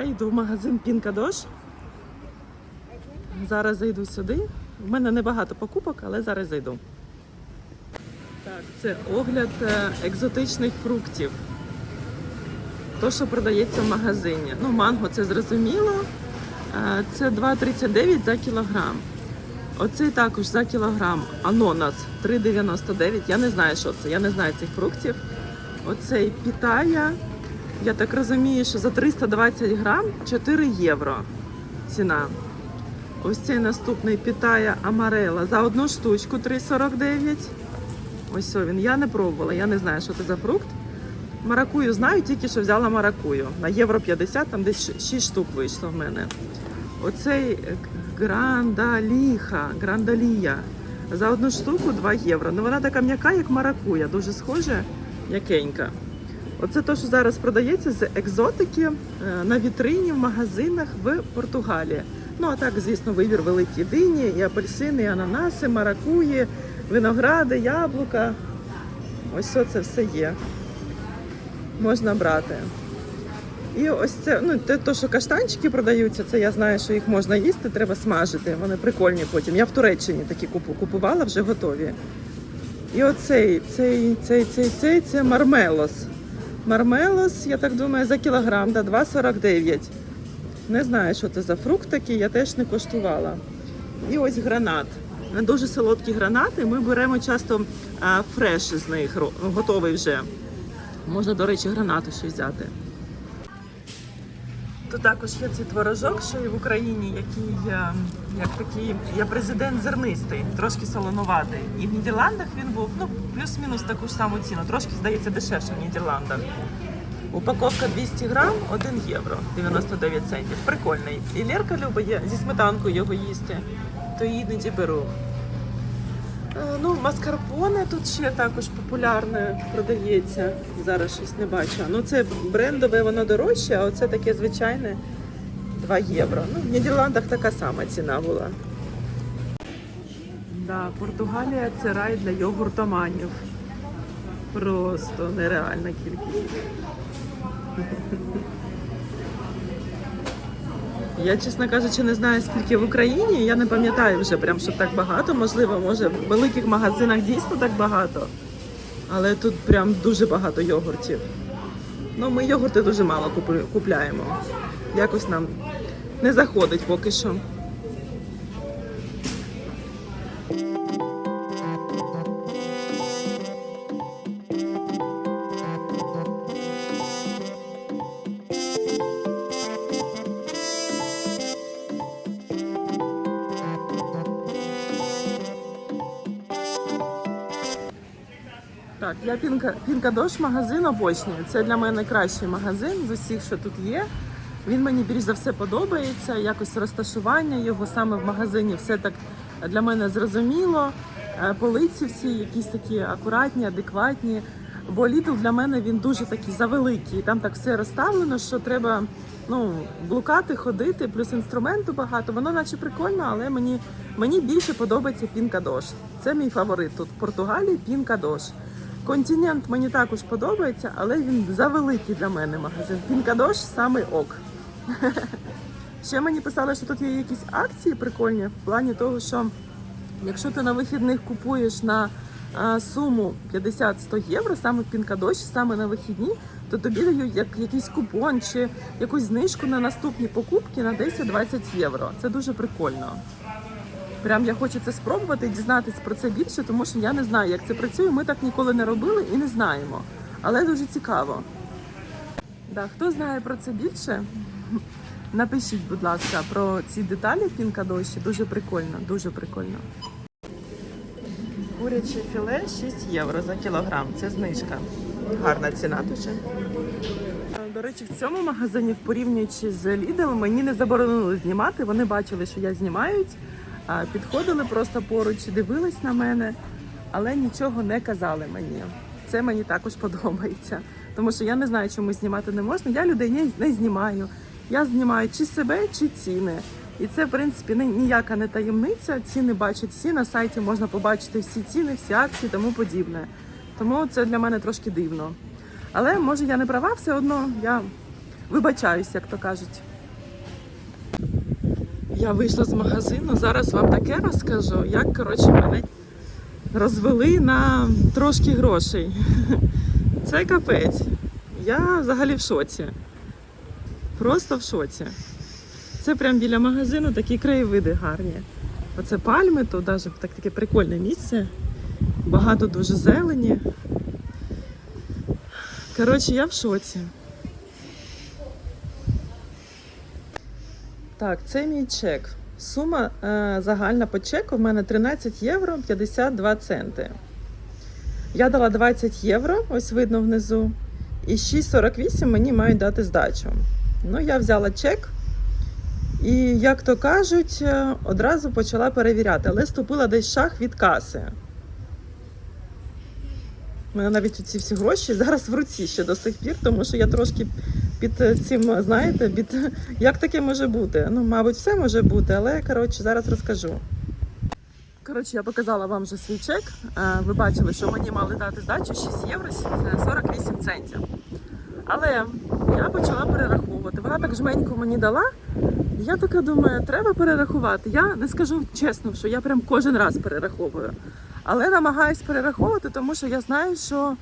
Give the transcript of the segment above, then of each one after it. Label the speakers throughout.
Speaker 1: я йду в магазин Пінкадош. Зараз зайду сюди. У мене небагато покупок, але зараз зайду. Так, це огляд е, екзотичних фруктів. То, що продається в магазині. Ну, манго це зрозуміло. Е, Це 2,39 за кілограм. Оцей також за кілограм. Анонас 3,99. Я не знаю, що це. Я не знаю цих фруктів. Оцей пітая. Я так розумію, що за 320 грам 4 євро ціна. Ось цей наступний пітая Амарела за одну штучку 3,49. Ось він. Я не пробувала, я не знаю, що це за фрукт. Маракую знаю, тільки що взяла маракую. На євро 50, там десь 6 штук вийшло в мене. Оцей е, грандаліха, грандалія. За одну штуку 2 євро. Ну вона така м'яка, як маракуя, дуже схожа, м'якенька. Оце те, що зараз продається з екзотики е, на вітрині в магазинах в Португалії. Ну а так, звісно, вибір великий дині, і апельсини, і ананаси, маракуї, виногради, яблука. Ось це все є. Можна брати. І ось це, ну, те, то, що каштанчики продаються, це я знаю, що їх можна їсти, треба смажити. Вони прикольні потім. Я в Туреччині такі купувала, вже готові. І оцей, цей, цей, цей, цей, це мармелос. Мармелос, я так думаю, за кілограм, да, 2,49. Не знаю, що це за фрукт такий, я теж не коштувала. І ось гранат. Дуже солодкі гранати. Ми беремо часто фреш з них, готовий вже. Можна, до речі, гранату ще взяти. Тут також є цей творожок, що і в Україні, який як такий, я президент зернистий, трошки солонуватий. І в Нідерландах він був ну, плюс-мінус таку ж саму ціну, трошки здається дешевше в Нідерландах. Упаковка 200 грам 1 євро 99 центів. Прикольний. І Лерка любить зі сметанкою його їсти, то іноді беру. Е, Ну, маскарпоне тут ще також популярне продається. Зараз щось не бачу. Ну, це брендове, воно дорожче, а оце таке звичайне 2 євро. Ну, в Нідерландах така сама ціна була. Да, Португалія це рай для йогуртоманів. Просто нереальна кількість. Я, чесно кажучи, не знаю, скільки в Україні. Я не пам'ятаю вже прям, щоб так багато. Можливо, може, в великих магазинах дійсно так багато. Але тут прям дуже багато йогуртів. Ну, ми йогурти дуже мало купуємо. Якось нам не заходить поки що. Я пінка, пінкадош магазин обочнюю. Це для мене кращий магазин з усіх, що тут є. Він мені більш за все подобається. Якось розташування його саме в магазині, все так для мене зрозуміло. Е, Полиці всі якісь такі акуратні, адекватні. Бо Lidl для мене він дуже такий завеликий. Там так все розставлено, що треба ну, блукати, ходити, плюс інструменту багато. Воно наче прикольно, але мені, мені більше подобається пінкадош. Це мій фаворит тут в Португалії пінкадош. Континент мені також подобається, але він завеликий для мене магазин. Пінкадош саме ок. Ще мені писали, що тут є якісь акції прикольні в плані того, що якщо ти на вихідних купуєш на суму 50-100 євро, саме в Пінкадоші, саме на вихідні, то тобі дають як якийсь купон чи якусь знижку на наступні покупки на 10-20 євро. Це дуже прикольно. Прям я хочу це спробувати дізнатися про це більше, тому що я не знаю, як це працює. Ми так ніколи не робили і не знаємо. Але дуже цікаво. Да, хто знає про це більше? Напишіть, будь ласка, про ці деталі в пінкадоші. Дуже прикольно, дуже прикольно. Куряче філе 6 євро за кілограм. Це знижка. Гарна ціна дуже. До речі, в цьому магазині, порівнюючи з Lidl, мені не заборонили знімати. Вони бачили, що я знімають, підходили просто поруч, дивились на мене, але нічого не казали мені. Це мені також подобається. Тому що я не знаю, чому знімати не можна. Я людей не, знімаю. Я знімаю чи себе, чи ціни. І це, в принципі, не- ніяка не таємниця. Ціни бачать всі. На сайті можна побачити всі ціни, всі акції, тому подібне. Тому це для мене трошки дивно. Але може я не права, все одно я вибачаюсь, як то кажуть. Я вийшла з магазину, зараз вам таке розкажу, як коротше мене розвели на трошки грошей. Це капець. Я взагалі в шоці. Просто в шоці. Це прямо біля магазину такі краєвиди гарні. Оце пальми, то навіть так, таке прикольне місце. Багато дуже зелені. Коротше, я в шоці. Так, це мій чек. Сума е, загальна по чеку в мене 13 євро 52 центи. Я дала 20 євро, ось видно внизу. І 6,48 мені мають дати здачу. Ну, я взяла чек. І, як то кажуть, е, одразу почала перевіряти, але ступила десь шах від каси. У мене навіть ці всі гроші зараз в руці ще до сих пір, тому що я трошки під е, цим, знаєте, під як таке може бути. Ну, мабуть, все може бути, але коротше, зараз розкажу. Коротше, я показала вам вже свій чек. Е, Ви бачили, що мені мали дати здачу 6 євро 48 центів. Але я почала перераховувати. Вона так жменько мені дала. Я така думаю, треба перерахувати. Я не скажу чесно, що я прям кожен раз перераховую. Але намагаюсь перераховувати, тому що я знаю, що е,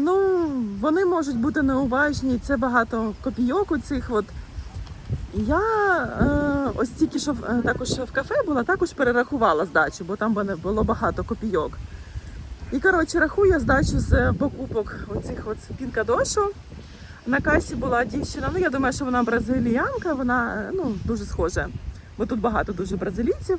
Speaker 1: ну, вони можуть бути неуважні, це багато копійок у цих. От. Я е, ось тільки що в- е, також в кафе була, також перерахувала здачу, бо там було багато копійок. І коротше рахую здачу з е, покупок оцих от пінкадошу. На касі була дівчина. Ну я думаю, що вона бразиліянка, вона е, ну дуже схожа, бо тут багато дуже бразилійців.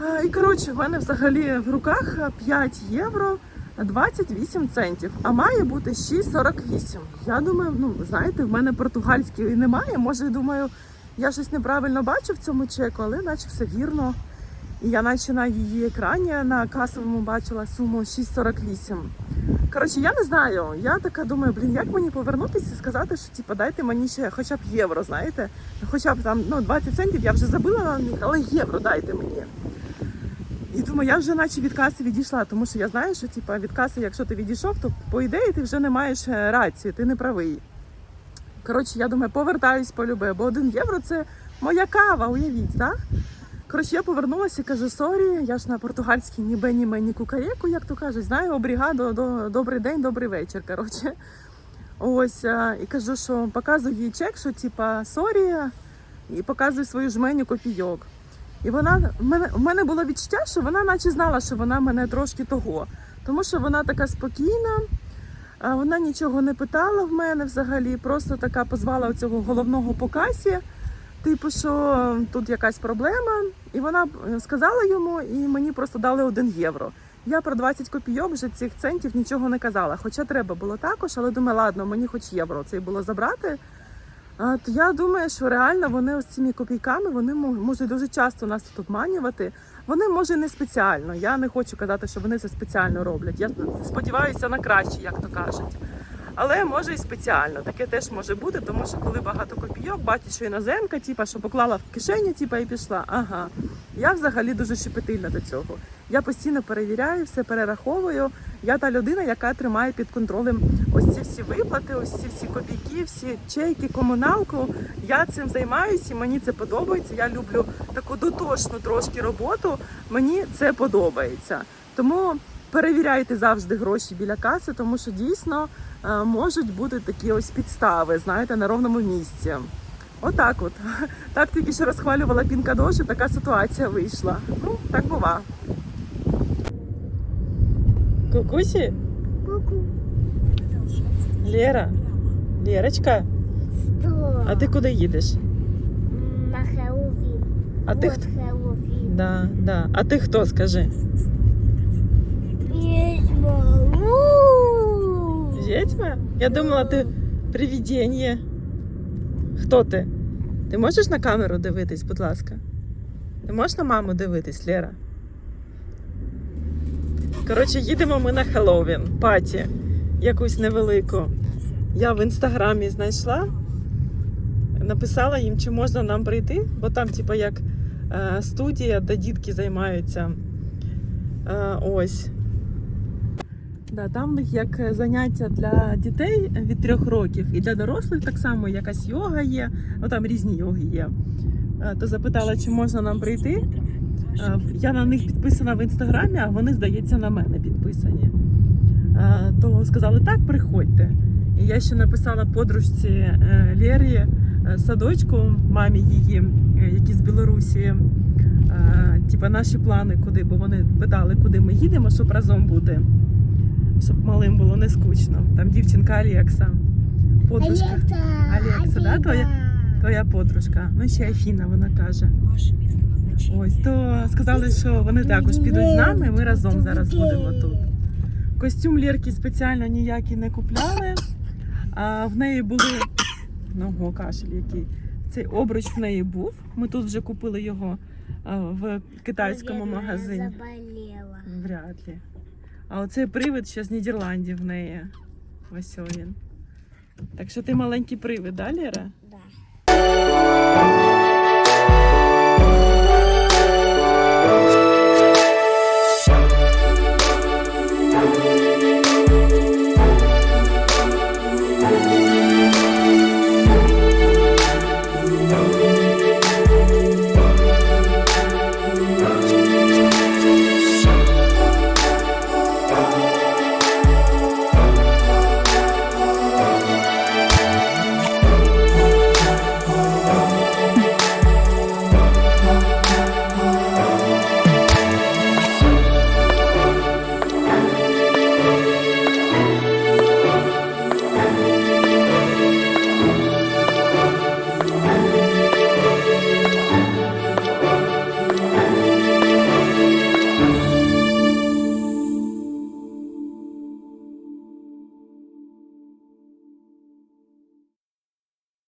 Speaker 1: Е, І коротше, в мене взагалі в руках 5 євро 28 центів, а має бути 6,48. Я думаю, ну знаєте, в мене португальської немає. Може, думаю, я щось неправильно бачу в цьому чеку, але наче все вірно. І я наче на її екрані на касовому бачила суму 6,48. Коротше, я не знаю. Я така думаю, блін, як мені повернутися і сказати, що типу, дайте мені ще хоча б євро, знаєте? Хоча б там ну, 20 центів я вже забила на них, але євро дайте мені. І думаю, я вже наче від каси відійшла, тому що я знаю, що типу, від каси, якщо ти відійшов, то по ідеї ти вже не маєш е, рації, ти не правий. Коротше, я думаю, повертаюсь по любе, бо один євро це моя кава, уявіть, так? Коротше, я повернулася і кажу, сорі, я ж на португальській ні бе, ні ме, ні кукаєку, як то кажуть, знаю, обрігадо, до, добрий день, добрий вечір. Коротше. Ось, і кажу, що показую їй чек, що типа сорі, і показую свою жменю копійок. І вона в мене, в мене було відчуття, що вона наче знала, що вона мене трошки того. Тому що вона така спокійна, вона нічого не питала в мене взагалі, просто така позвала цього головного по касі, типу, що тут якась проблема. І вона е, сказала йому, і мені просто дали один євро. Я про 20 копійок вже цих центів нічого не казала. Хоча треба було також, але думаю, ладно, мені хоч євро це було забрати. То я думаю, що реально вони ось цими копійками вони можуть дуже часто нас тут обманювати. Вони може не спеціально. Я не хочу казати, що вони це спеціально роблять. Я сподіваюся на краще, як то кажуть. Але може і спеціально. Таке теж може бути, тому що коли багато копійок, бачить, що іноземка, типа, що поклала в кишеню, типа, і пішла. Ага. Я взагалі дуже щепетильна до цього. Я постійно перевіряю, все перераховую. Я та людина, яка тримає під контролем ось ці всі виплати, ось ці всі копійки, всі чеки, комуналку. Я цим займаюся, мені це подобається. Я люблю таку дотошну трошки роботу. Мені це подобається. Тому перевіряйте завжди гроші біля каси, тому що дійсно е, можуть бути такі ось підстави, знаєте, на ровному місці. Отак от. Так тільки що розхвалювала пінкадошу, така ситуація вийшла. Ну, так бува. Кукусі?
Speaker 2: Ку-ку.
Speaker 1: Лера? Лерочка,
Speaker 2: Что?
Speaker 1: а ти куди їдеш?
Speaker 2: М, На Хэллоуин.
Speaker 1: А
Speaker 2: вот
Speaker 1: хто?
Speaker 2: Хэллоуин.
Speaker 1: Да, да. А ти хто, скажи?
Speaker 2: Ведьма. У.
Speaker 1: Відьма? Я думала, ти привідіння. Хто ти? Ти можеш на камеру дивитись, будь ласка? Ти можеш на маму дивитись, Лера? Коротше, їдемо ми на Хеллоуін, паті, якусь невелику. Я в інстаграмі знайшла, написала їм, чи можна нам прийти, бо там, типу, як е, студія, де дітки займаються. Е, ось. Да, там в них як заняття для дітей від трьох років і для дорослих так само якась йога є, ну там різні йоги є. Е, То запитала, чи можна нам прийти. Е, Я на них підписана в інстаграмі, а вони, здається, на мене підписані. Е, То сказали, так, приходьте. І я ще написала подружці е, Лєрі садочку, мамі її, які з Білорусі, типа наші плани, куди, бо вони питали, куди ми їдемо, щоб разом бути, щоб малим було не скучно. Там дівчинка Алекса, подружка,
Speaker 2: Алекса,
Speaker 1: Алекса, да, твоя? твоя подружка. Ну ще Афіна, вона каже. Ось то сказали, що вони також підуть з нами. Ми разом зараз будемо тут. Костюм Лєрки спеціально ніякий не купляли. А в неї були ну, кашель який. Цей обруч в неї був. Ми тут вже купили його в китайському
Speaker 2: Наверное,
Speaker 1: магазині.
Speaker 2: Заболела.
Speaker 1: Вряд ли. А оцей привид ще з Нідерландів в неї. Ось він. Так що ти маленький привид, да, Лєра?
Speaker 2: Да.